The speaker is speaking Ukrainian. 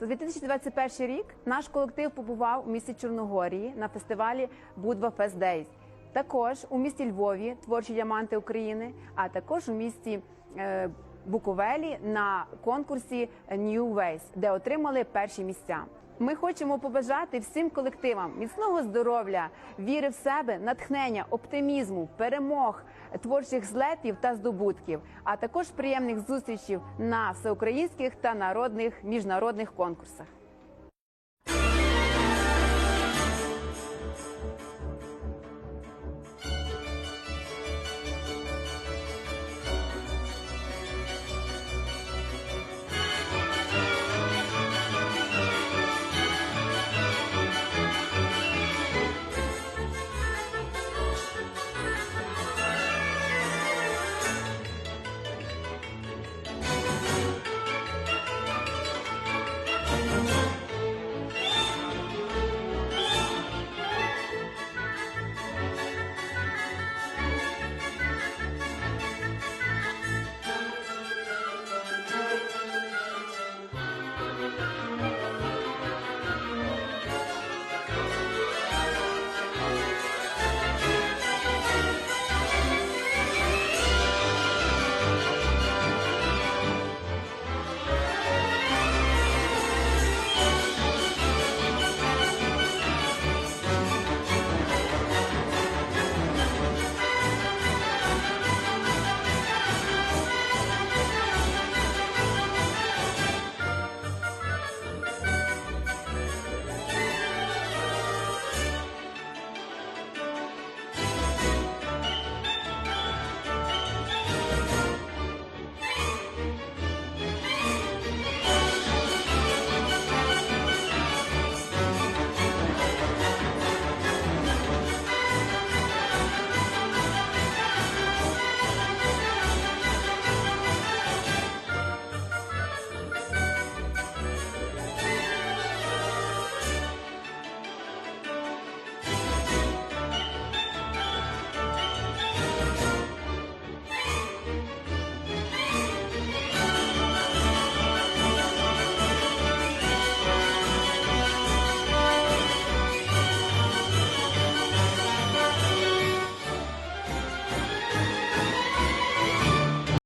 За 2021 рік наш колектив побував у місті Чорногорії на фестивалі Будва Fest Days. Також у місті Львові творчі діаманти України, а також у місті е, Буковелі на конкурсі New Ways, де отримали перші місця. Ми хочемо побажати всім колективам міцного здоров'я, віри в себе, натхнення, оптимізму, перемог, творчих злетів та здобутків, а також приємних зустрічей на всеукраїнських та народних міжнародних конкурсах.